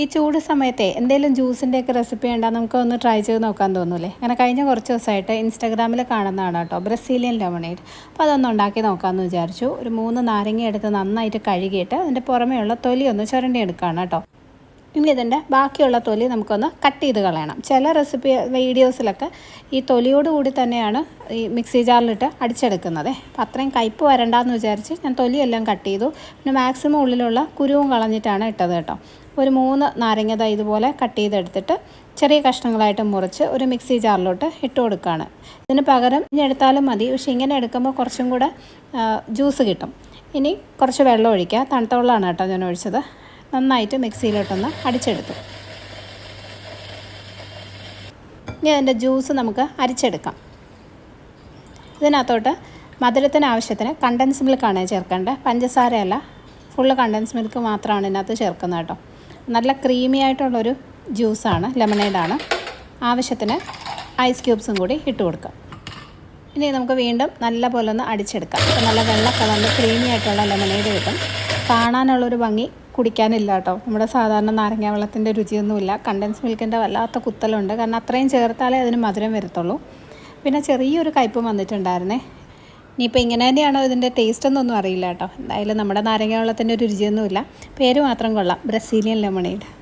ഈ ചൂട് സമയത്തെ എന്തെങ്കിലും ജ്യൂസിന്റെയൊക്കെ റെസിപ്പി ഉണ്ടാ നമുക്ക് ഒന്ന് ട്രൈ ചെയ്ത് നോക്കാൻ തോന്നൂലേ അങ്ങനെ കഴിഞ്ഞ കുറച്ച് ദിവസമായിട്ട് ഇൻസ്റ്റാഗ്രാമിൽ കാണുന്നതാണ് കേട്ടോ ബ്രസീലിയൻ ലെമണേഡ് അപ്പോൾ അതൊന്ന് ഉണ്ടാക്കി നോക്കാമെന്ന് വിചാരിച്ചു. ഒരു മൂന്ന് നാരങ്ങ എടുത്ത് നന്നായിട്ട് കഴുകിയിട്ട് അതിന്റെ പുറമേയുള്ള തൊലി ഒന്ന് ചുരണ്ടി എടുക്കുകയാണ് കേട്ടോ. ഇനി ഇതിന്റെ ബാക്കിയുള്ള തൊലി നമുക്കൊന്ന് കട്ട് ചെയ്ത് കളയണം. ചില റെസിപ്പി വീഡിയോസിലൊക്കെ ഈ തൊലിയോട് കൂടി തന്നെയാണ് ഈ മിക്സി ജാറിലിട്ട് അടിച്ചെടുക്കുന്നത്. അപ്പം അത്രയും കയ്പ്പ് വരണ്ടെന്ന് വിചാരിച്ച് ഞാൻ തൊലിയെല്ലാം കട്ട് ചെയ്തു. പിന്നെ മാക്സിമം ഉള്ളിലുള്ള കുരുവും കളഞ്ഞിട്ടാണ് ഇട്ടത് കേട്ടോ. ഒരു മൂന്ന് നാരങ്ങത ഇതുപോലെ കട്ട് ചെയ്തെടുത്തിട്ട് ചെറിയ കഷ്ണങ്ങളായിട്ട് മുറിച്ച് ഒരു മിക്സി ജാറിലോട്ട് ഇട്ട് കൊടുക്കുകയാണ് ഇതിന് പകരം ഇനി എടുത്താലും മതി. പക്ഷേ ഇങ്ങനെ എടുക്കുമ്പോൾ കുറച്ചും കൂടെ ജ്യൂസ് കിട്ടും. ഇനി കുറച്ച് വെള്ളം ഒഴിക്കുക. തണുത്ത വെള്ളമാണ് കേട്ടോ ഞാൻ ഒഴിച്ചത്. നന്നായിട്ട് മിക്സിയിലോട്ടൊന്ന് അടിച്ചെടുത്തു. ഇനി അതിന്റെ ജ്യൂസ് നമുക്ക് അരിച്ചെടുക്കാം. ഇതിനകത്തോട്ട് മധുരത്തിന് ആവശ്യത്തിന് കണ്ടൻസ് മിൽക്കാണ് ചേർക്കേണ്ടത്. പഞ്ചസാരയല്ല ഫുള്ള് കണ്ടൻസ് മിൽക്ക് മാത്രമാണ് ഇതിനകത്ത് ചേർക്കുന്നത് കേട്ടോ. നല്ല ക്രീമി ആയിട്ടുള്ളൊരു ജ്യൂസാണ് ലെമണേഡാണ് ആവശ്യത്തിന് ഐസ് ക്യൂബ്സും കൂടി ഇട്ട് കൊടുക്കാം. ഇനി നമുക്ക് വീണ്ടും നല്ല പോലെ ഒന്ന് അടിച്ചെടുക്കാം. നല്ല വെള്ള കളറിൽ ക്രീമി ആയിട്ടുള്ള ലെമണേഡ് കിട്ടും. കാണാനുള്ളൊരു ഭംഗി കുടിക്കാനില്ല കേട്ടോ നമ്മുടെ സാധാരണ നാരങ്ങ വെള്ളത്തിന്റെ രുചിയൊന്നുമില്ല. കണ്ടൻസ് മിൽക്കിന്റെ വല്ലാത്ത കുത്തലുണ്ട്. കാരണം അത്രയും ചേർത്താലേ അതിന് മധുരം വരത്തുള്ളൂ. പിന്നെ ചെറിയൊരു കയ്പ് വന്നിട്ടുണ്ടായിരുന്നേ. ഇനിയിപ്പോൾ ഇങ്ങനെ തന്നെയാണോ ഇതിന്റെ ടേസ്റ്റ് എന്നൊന്നും അറിയില്ല കേട്ടോ. എന്തായാലും നമ്മുടെ നാരങ്ങ വെള്ളത്തിന്റെ ഒരു രുചിയൊന്നുമില്ല. പേര് മാത്രം കൊള്ളാം. Brazilian lemonade